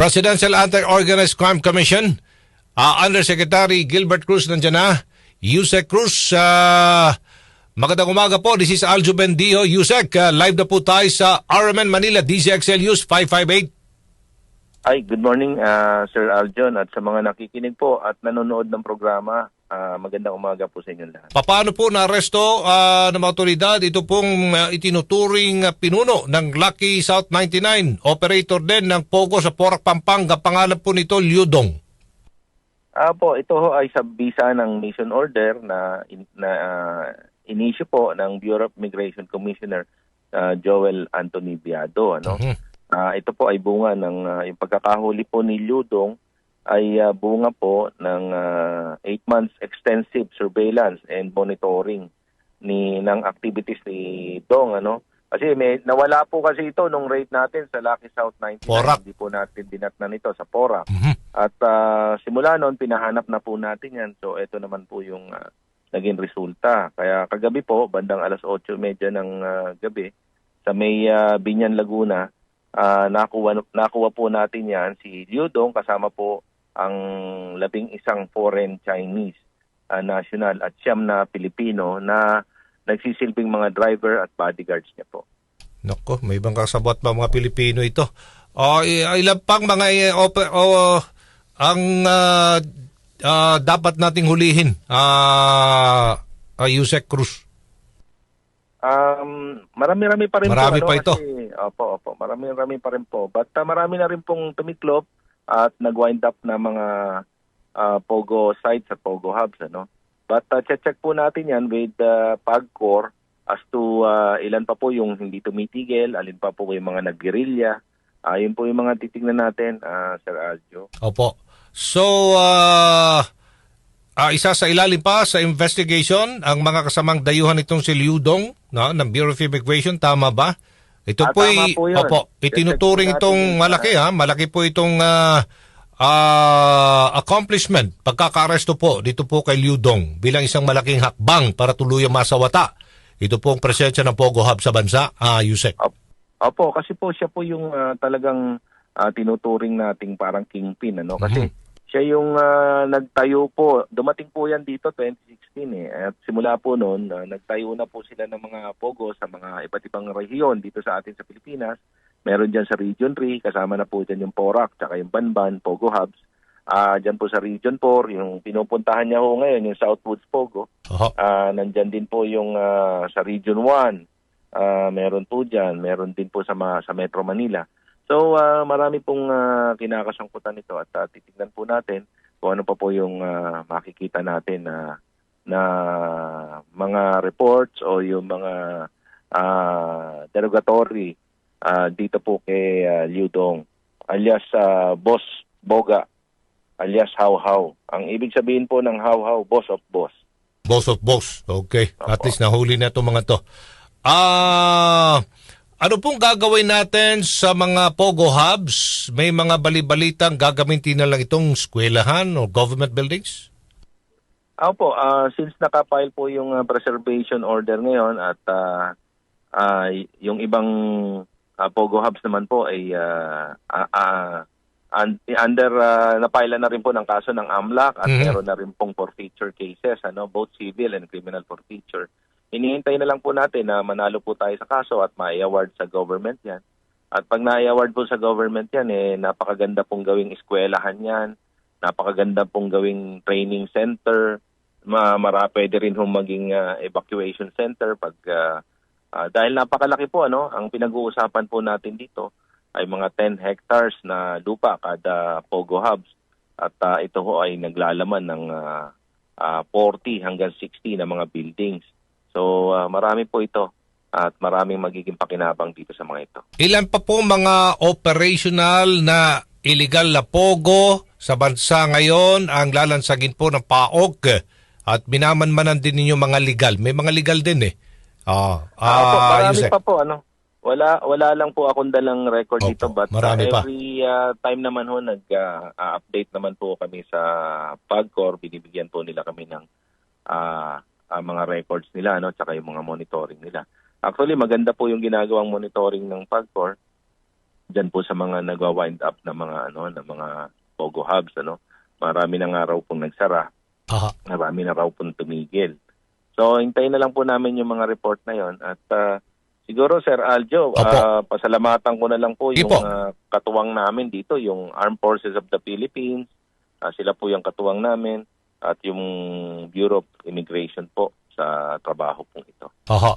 Presidential Anti-Organized Crime Commission, ah, Undersecretary Gilbert Cruz nandiyan na. Yusek Cruz, ah, magandang umaga po. This is Aljo Bendio. Yusek, ah, live na po tayo sa RMN Manila, DZXL News 558. Ay, good morning ah, Sir Aljon at sa mga nakikinig po at nanonood ng programa. ah, magandang umaga po sa inyong lahat. Paano po naaresto ah, ng mga otoridad ito pong ah, itinuturing ah, pinuno ng Lucky South 99, operator din ng Pogo sa Porac, Pampanga. Pangalan po nito, Liudong. Ah po, ito ho ay sa bisa ng mission order na in, na ah, inisyu po ng Bureau of Immigration Commissioner ah, Joel Anthony Biado, ano? Mhm. Ah, ito po ay bunga ng ah, yung pagkakahuli po ni Ludong ay ah, bunga po ng 8 months extensive surveillance and monitoring ni ng activities ni Dong ano? Kasi may nawala po kasi ito nung raid natin sa Lucky South 99 Porac. hindi po natin dinatnan ito sa Porac Mhm. at ah, simula noon pinahanap na po natin yan. So ito naman po yung ah, naging resulta. Kaya kagabi po bandang alas 8:30 ng ah, gabi sa may ah, Binyan Laguna ah, nakuha nakuha po natin yan si Liu Dong kasama po ang labing isang foreign Chinese ah, national at siyam na Pilipino na nagsisilbing mga driver at bodyguards niya po. Nako, may ibang kasabot pa mga Pilipino ito. O, i- ilan pang mga eh, ope- o, ang ah, ah, dapat nating hulihin, ah ah, Yusek Cruz. Um, marami-rami pa rin Marami po. pa ito. Kasi, opo, opo. Marami-rami pa rin po. But ah, marami na rin pong tumiklop at nag-wind up na mga ah, Pogo sites at Pogo hubs. Ano? But uh, check po natin yan with uh, PAGCOR as to ah, ilan pa po yung hindi tumitigil, alin pa po yung mga nag-guerrilla. Ah, yun po yung mga titignan natin, ah, Sir Aljo. Opo. So, ah ah, isa sa ilalim pa sa investigation, ang mga kasamang dayuhan itong si Liudong no, ng Bureau of Immigration, tama ba? Ito Ah, tama po yun. opo, itinuturing po itong malaki ha, malaki po itong ah, ah, accomplishment, pagkakaresto po dito po kay Liudong bilang isang malaking hakbang para tuluyang masawata. Ito po ang presensya ng Pogo Hub sa bansa, ah, Yusek. Op- Opo, kasi po siya po yung ah, talagang ah, tinuturing nating parang kingpin ano kasi Mhm. Siya yung ah, nagtayo po. Dumating po yan dito 2016 eh. At simula po noon, ah, nagtayo na po sila ng mga pogo sa mga iba't ibang rehiyon dito sa atin sa Pilipinas. Meron diyan sa Region 3, kasama na po diyan yung Porac, tsaka yung Banban, Pogo Hubs. Ah, diyan po sa Region 4, yung pinupuntahan niya ho ngayon, yung Southwoods Pogo. Oho. Ah, nandyan din po yung ah, sa Region 1. Ah, meron po diyan, meron din po sa ma- sa Metro Manila. So ah, marami pong ah, kinakasangkutan nito at ah, titignan po natin kung ano pa po yung ah, makikita natin na na mga reports o yung mga ah, derogatory ah, dito po kay ah, Liu Dong alias ah, Boss Boga alias How How. Ang ibig sabihin po ng How How, Boss of Boss. Boss of boss. Okay. At Opo. least nahuli na itong mga to. Ah, ano pong gagawin natin sa mga Pogo Hubs? May mga balibalitang gagamitin na lang itong eskwelahan o government buildings? Opo, ah since nakapile po yung ah, preservation order ngayon at ah, y- yung ibang ah, Pogo Hubs naman po ay ah, ah, un- under ah, napile na rin po ng kaso ng AMLAC at Mhm. meron na rin pong forfeiture cases, ano, both civil and criminal forfeiture. Hinihintay na lang po natin na manalo po tayo sa kaso at ma-award sa government yan. At pag na-award po sa government yan, eh, napakaganda pong gawing eskwelahan yan, napakaganda pong gawing training center, ma mara pwede rin hong maging ah, evacuation center pag ah, ah, dahil napakalaki po ano ang pinag-uusapan po natin dito ay mga 10 hectares na lupa kada Pogo Hubs at ah, ito ho ay naglalaman ng ah, ah, 40 hanggang 60 na mga buildings. So ah, marami po ito at maraming magiging pakinabang dito sa mga ito. Ilan pa po mga operational na illegal na Pogo sa bansa ngayon ang lalansagin po ng PAOK at minamanmanan din ninyo mga legal. May mga legal din eh. Ah, Ah, opo, ah, marami pa po ano. Wala wala lang po akong dalang record Opo, dito but uh, marami pa. every uh, time naman ho nag-update naman po kami sa PAGCOR, binibigyan po nila kami ng ah, ah, mga records nila no, tsaka yung mga monitoring nila. Actually, maganda po yung ginagawang monitoring ng PAGCOR Diyan po sa mga nagwa-wind up na mga ano na mga pogo hubs ano. Marami na nga raw pong nagsara. Aha. marami na raw pong tumigil. So, hintayin na lang po namin yung mga report na yon at ah, siguro Sir Aljo, Opo. ah, pasalamatan ko na lang po yung po. ah, katuwang namin dito, yung Armed Forces of the Philippines, Ah, sila po yung katuwang namin at yung Bureau of Immigration po sa trabaho pong ito. Aha.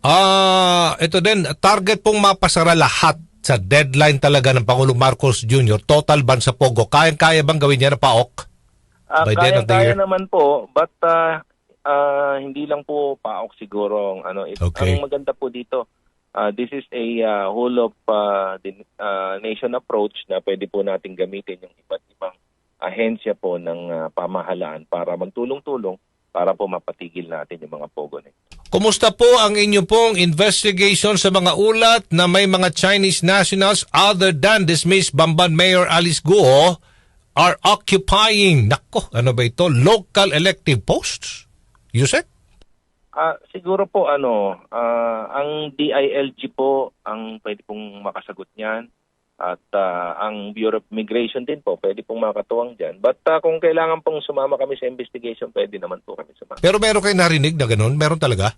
Ah, ito din, target pong mapasara lahat sa deadline talaga ng Pangulong Marcos Jr. Total ban sa Pogo. Kayang-kaya bang gawin niya na paok? Ah, By kaya year? naman po, but ah, ah, hindi lang po paok siguro ang ano. It, Okay. Ang maganda po dito, ah, this is a ah, whole of ah, the, ah, nation approach na pwede po nating gamitin yung iba't ibang ahensya po ng ah, pamahalaan para magtulong-tulong para po mapatigil natin yung mga pogo na ito. Kumusta po ang inyo pong investigation sa mga ulat na may mga Chinese nationals other than dismissed Bamban Mayor Alice Guo are occupying, nako, ano ba ito, local elective posts? Yusek? Ah, siguro po ano, ah, ang DILG po ang pwede pong makasagot niyan at ah, ang Bureau of Immigration din po pwede pong makatuwang diyan. But ah, kung kailangan pong sumama kami sa investigation, pwede naman po kami sumama. Pero meron kayo narinig na ganun? Meron talaga?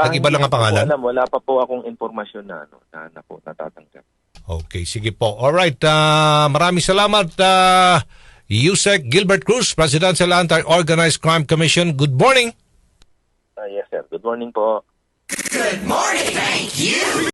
Ah, Nag-iba lang hindi ang ko po pangalan? alam, wala pa po akong impormasyon na ano na, na po natatanggap. Okay, sige po. Alright, ah, maraming salamat, uh, Yusek Gilbert Cruz, Presidential Anti-Organized Crime Commission. Good morning! Ah, yes sir. Good morning po.